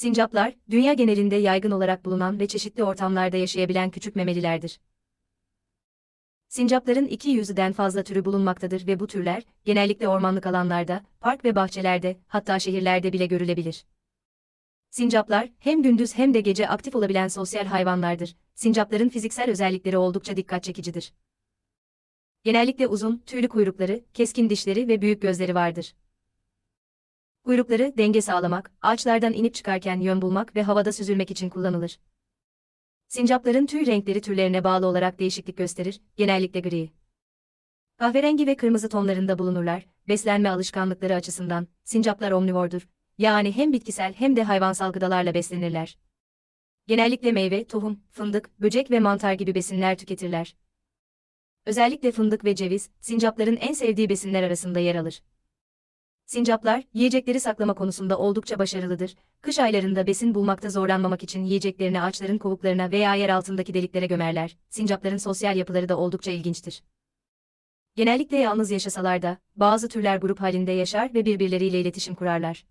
Sincaplar, dünya genelinde yaygın olarak bulunan ve çeşitli ortamlarda yaşayabilen küçük memelilerdir. Sincapların 200'den fazla türü bulunmaktadır ve bu türler, genellikle ormanlık alanlarda, park ve bahçelerde, hatta şehirlerde bile görülebilir. Sincaplar, hem gündüz hem de gece aktif olabilen sosyal hayvanlardır. Sincapların fiziksel özellikleri oldukça dikkat çekicidir. Genellikle uzun, tüylü kuyrukları, keskin dişleri ve büyük gözleri vardır. Kuyrukları, denge sağlamak, ağaçlardan inip çıkarken yön bulmak ve havada süzülmek için kullanılır. Sincapların tüy renkleri türlerine bağlı olarak değişiklik gösterir, genellikle gri. Kahverengi ve kırmızı tonlarında bulunurlar, beslenme alışkanlıkları açısından, sincaplar omnivordur, yani hem bitkisel hem de hayvansal gıdalarla beslenirler. Genellikle meyve, tohum, fındık, böcek ve mantar gibi besinler tüketirler. Özellikle fındık ve ceviz, sincapların en sevdiği besinler arasında yer alır. Sincaplar, yiyecekleri saklama konusunda oldukça başarılıdır. Kış aylarında besin bulmakta zorlanmamak için yiyeceklerini ağaçların kovuklarına veya yer altındaki deliklere gömerler. Sincapların sosyal yapıları da oldukça ilginçtir. Genellikle yalnız yaşasalar da, bazı türler grup halinde yaşar ve birbirleriyle iletişim kurarlar.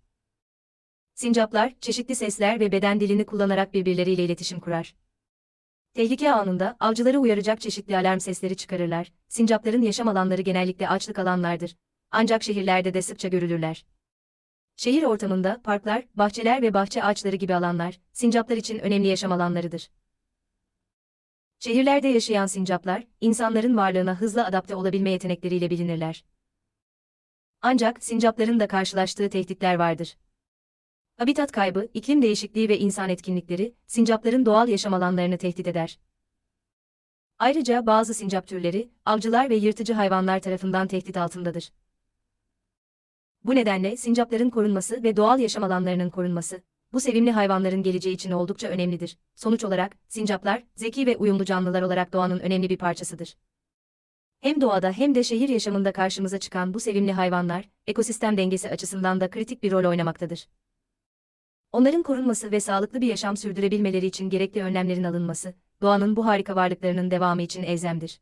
Sincaplar, çeşitli sesler ve beden dilini kullanarak birbirleriyle iletişim kurar. Tehlike anında avcıları uyaracak çeşitli alarm sesleri çıkarırlar. Sincapların yaşam alanları genellikle açlık alanlardır. Ancak şehirlerde de sıkça görülürler. Şehir ortamında parklar, bahçeler ve bahçe ağaçları gibi alanlar, sincaplar için önemli yaşam alanlarıdır. Şehirlerde yaşayan sincaplar, insanların varlığına hızlı adapte olabilme yetenekleriyle bilinirler. Ancak sincapların da karşılaştığı tehditler vardır. Habitat kaybı, iklim değişikliği ve insan etkinlikleri, sincapların doğal yaşam alanlarını tehdit eder. Ayrıca bazı sincap türleri, avcılar ve yırtıcı hayvanlar tarafından tehdit altındadır. Bu nedenle sincapların korunması ve doğal yaşam alanlarının korunması, bu sevimli hayvanların geleceği için oldukça önemlidir. Sonuç olarak, sincaplar, zeki ve uyumlu canlılar olarak doğanın önemli bir parçasıdır. Hem doğada hem de şehir yaşamında karşımıza çıkan bu sevimli hayvanlar, ekosistem dengesi açısından da kritik bir rol oynamaktadır. Onların korunması ve sağlıklı bir yaşam sürdürebilmeleri için gerekli önlemlerin alınması, doğanın bu harika varlıklarının devamı için elzemdir.